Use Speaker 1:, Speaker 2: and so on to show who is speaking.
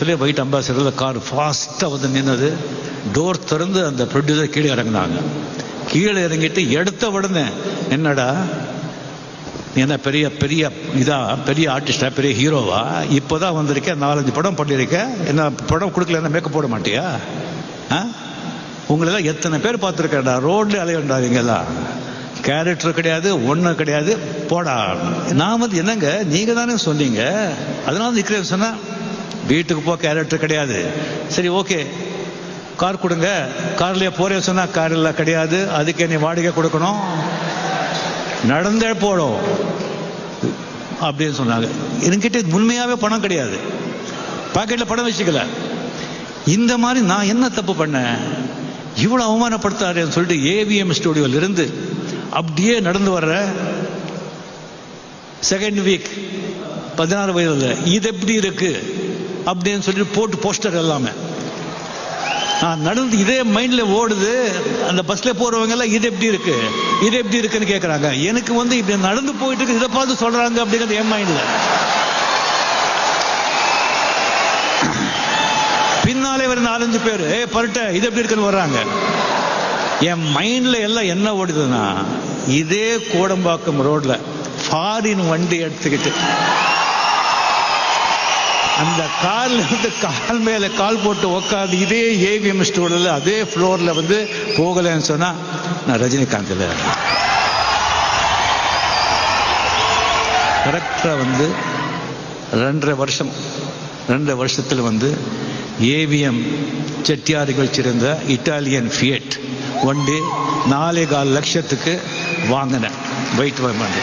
Speaker 1: சொல்லி white அம்பாசிடரில் car ஃபாஸ்ட்டாக வந்து நின்னது. டோர் திறந்து அந்த ப்ரொடியூசர் கீழே இறங்குனாங்க. கீழே இறங்கிட்டு எடுத்த உடனே என்னடா? நீ என்ன பெரிய பெரிய இதா பெரிய ஆர்டிஸ்டா பெரிய ஹீரோவா இப்போ தான் வந்திருக்கேன் நாலஞ்சு படம் பண்ணியிருக்க என்ன படம் கொடுக்கல மேக்கப் போட மாட்டியா? ஆ? உங்களெல்லாம் எத்தனை பேர் பார்த்துருக்கேன்டா? ரோட்ல அலையண்டாதீங்கெல்லாம் கேரக்டர் கிடையாது ஒன்றும் கிடையாது. போடா. நான் வந்து என்னங்க நீங்கள் தானே சொன்னீங்க. அதனால நிற்கிறேன் சொன்னால் வீட்டுக்கு போக கேரக்டர் கிடையாது. சரி ஓகே கார் கொடுங்க. கார்லயே போறே சொன்னா கார் இல்லை கிடையாது. அதுக்கே நீ வாடகை கொடுக்கணும். நடந்தே போடும் அப்படின்னு சொன்னாங்க. என்கிட்ட உண்மையாவே பணம் கிடையாது. பாக்கெட்ல பணம் வச்சுக்கல. இந்த மாதிரி நான் என்ன தப்பு பண்ணேன்? இவ்வளவு அவமானப்படுத்தாருன்னு சொல்லிட்டு ஏவிஎம் ஸ்டுடியோல இருந்து அப்படியே நடந்து வர்ற செகண்ட் வீக் பதினாறு வயதுல. இது எப்படி இருக்கு? அப்படின்னு சொல்லிட்டு போட்டு போஸ்டர் எல்லாமே. நான் நடந்து இதே மைண்ட்ல ஓடுது. அந்த பஸ்ல போறவங்க எல்லாம் இது எப்படி இருக்கு? இது எப்படி இருக்குன்னு கேட்குறாங்க எனக்கு வந்து இப்படி நடந்து போயிட்டு இருக்கு இதை பார்த்து சொல்றாங்க அப்படிங்கிறது என் மைண்ட்ல பின்னாலே ஒரு நாலஞ்சு பேர் ஏ பருட்ட இது எப்படி இருக்குன்னு வர்றாங்க. என் மைண்ட்ல எல்லாம் என்ன ஓடுதுன்னா இதே கோடம்பாக்கம் ரோட்ல ஃபாரின் வண்டி எடுத்துக்கிட்டு அந்த காலில் வந்து கால் மேல கால் போட்டு உட்காந்து இதே ஏவிஎம் ஸ்டோர்ல அதே ஃப்ளோர்ல வந்து போகலன்னு சொன்னா நான் ரஜினிகாந்த்ல கரெக்டாக வந்து ரெண்டரை வருஷம் ரெண்டரை வருஷத்தில் வந்து ஏவிஎம் செட்டியார்கள் வச்சிருந்த இட்டாலியன் ஃபியட் வண்டி நாலே கால் லட்சத்துக்கு வாங்கினேன். வெயிட் வந்து